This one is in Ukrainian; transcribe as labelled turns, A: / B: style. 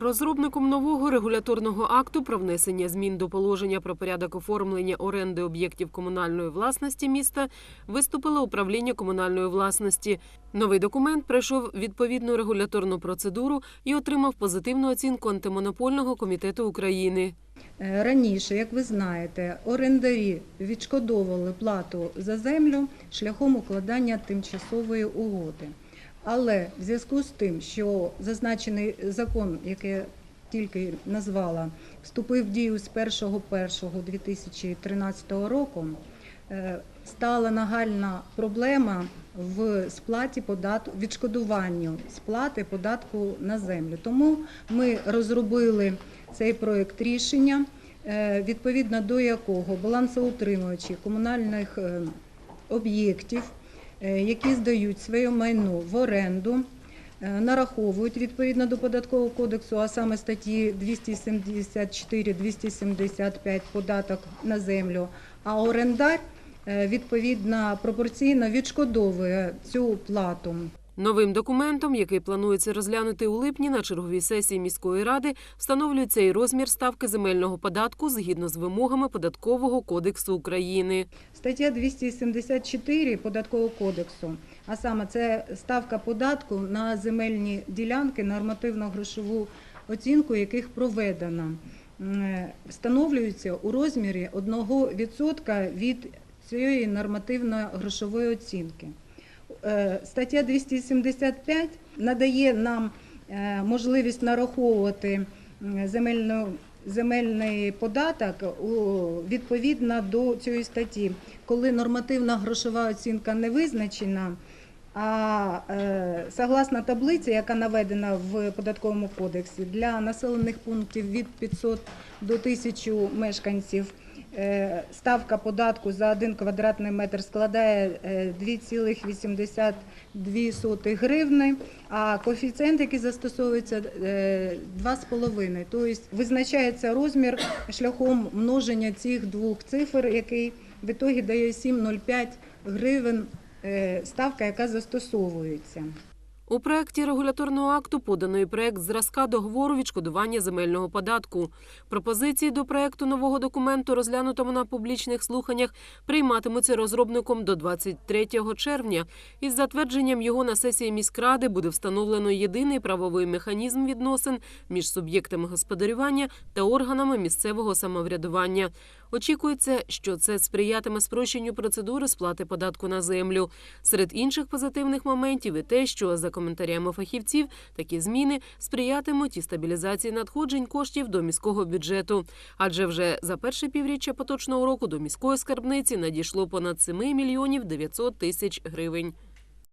A: Розробником нового регуляторного акту про внесення змін до положення про порядок оформлення оренди об'єктів комунальної власності міста виступило управління комунальної власності. Новий документ пройшов відповідну регуляторну процедуру і отримав позитивну оцінку антимонопольного комітету України.
B: Е, Раніше, як ви знаєте, орендарі відшкодовували плату за землю шляхом укладання тимчасової угоди. Але в зв'язку з тим, що зазначений закон, який я тільки назвала, вступив в дію з 1.1.2013 року, е, стала нагальна проблема в сплаті податку, відшкодуванню сплати податку на землю. Тому ми розробили цей проект рішення, е, відповідно до якого балансоутримувачі комунальних е, об'єктів, які здають своє майно в оренду, е, нараховують відповідно до податкового кодексу, а саме статті 274-275 податок на землю, а орендар е, відповідно пропорційно відшкодовує цю плату.
A: Новим документом, який планується розглянути у липні на черговій сесії міської ради, встановлюється і розмір ставки земельного податку згідно з вимогами податкового кодексу України.
B: Стаття 274 Податкового кодексу, а саме це ставка податку на земельні ділянки, нормативно-грошову оцінку яких проведена, м, встановлюється у розмірі 1% від цієї нормативно-грошової оцінки. Е, Стаття 275 надає нам е, можливість нараховувати земельну, земельний податок відповідно до цієї статті, коли нормативна грошова оцінка не визначена. А е, согласно таблиці, яка наведена в податковому кодексі, для населених пунктів від 500 до 1000 мешканців ставка податку за 1 квадратний метр складає е, 2,82 гривни, а коефіцієнт, який застосовується, е, 2,5. Тобто визначається розмір шляхом множення цих двох цифр, який в ітогі дає 7,05 гривень е, ставка, яка застосовується.
A: У проєкті регуляторного акту подано і проєкт зразка договору відшкодування земельного податку. Пропозиції до проєкту нового документу, розглянутому на публічних слуханнях, прийматимуться розробником до 23 червня. Із затвердженням його на сесії міськради буде встановлено єдиний правовий механізм відносин між суб'єктами господарювання та органами місцевого самоврядування. Очікується, що це сприятиме спрощенню процедури сплати податку на землю. Серед інших позитивних моментів і те, що за коментарями фахівців такі зміни сприятимуть і стабілізації надходжень коштів до міського бюджету. Адже вже за перше півріччя поточного року до міської скарбниці надійшло понад 7 мільйонів 900 тисяч гривень.